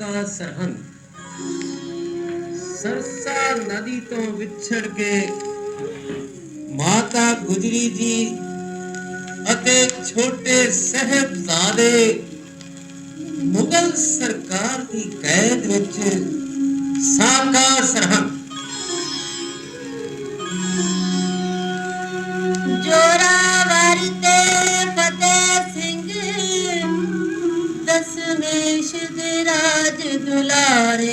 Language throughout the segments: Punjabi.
ਇਲਾਕਾ ਸਰਹੰਦ। ਸਰਸਾ ਨਦੀ ਤੋਂ ਵਿਛੜ ਕੇ ਮਾਤਾ ਗੁਜਰੀ ਜੀ ਅਤੇ ਛੋਟੇ ਸਹਿਬਜ਼ਾਦੇ ਮੁਗਲ ਸਰਕਾਰ ਦੀ ਕੈਦ ਵਿੱਚ ਸਾਕਾ ਸਰਹੰਦ। ਜੋਰਾਵਰ ਤੇ ਫਤਿਹ ਸਿੰਘ, ਦਸਮੇਸ਼ ਦੇ ਰਜ ਦੁਲਾਰੇ।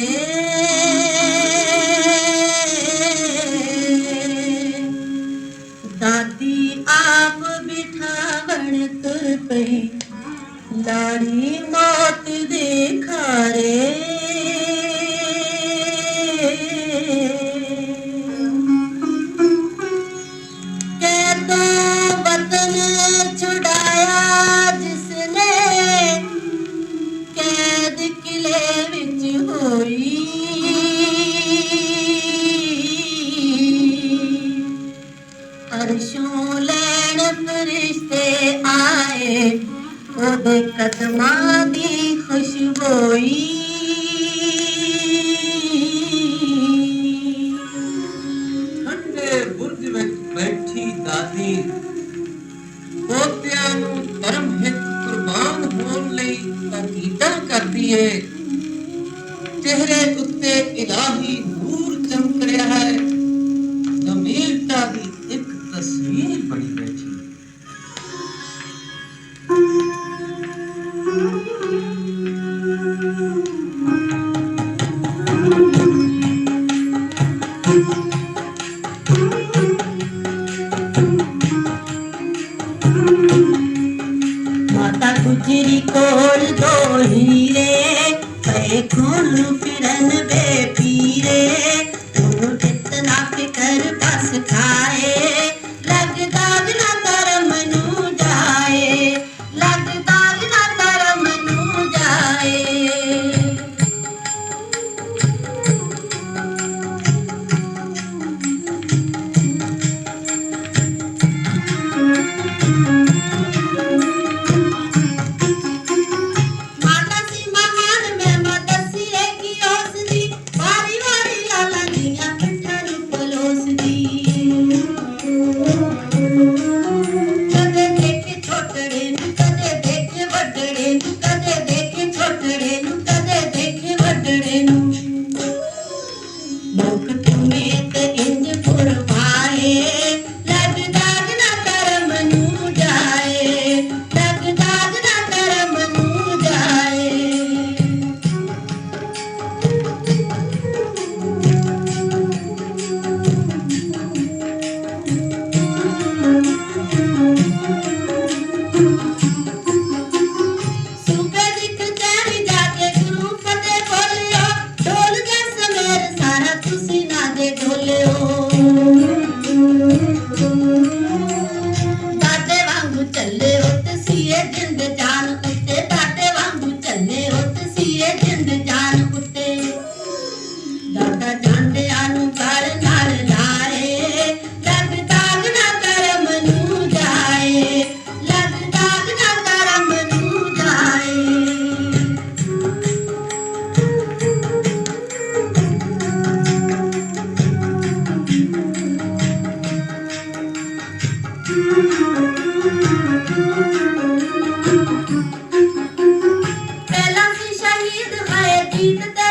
ਦਾਦੀ ਆਪ ਬਿਠਾਵਣ ਤੁਰ ਪਈ ਲਾੜੀ ਮੌਤ ਦੇ ਖਾਰੇ। ਉਹਦੇ ਕਦਮਾਂ ਦੀ ਖੁਸ਼ਬੋਈ। ਠੰਡੇ ਬੁਰਜ ਵਿੱਚ ਬੈਠੀ ਦਾਦੀ, ਪੋਤਿਆਂ ਨੂੰ ਧਰਮ ਹਿੱਤ ਕੁਰਬਾਨ ਹੋਣ ਲਈ ਤਾਕੀਦਾਂ ਕਰਦੀ ਏ। ਚਿਹਰੇ ਉੱਤੇ ਇਲਾਹੀ तोर दो हीरे खुल फिरन बे Eat the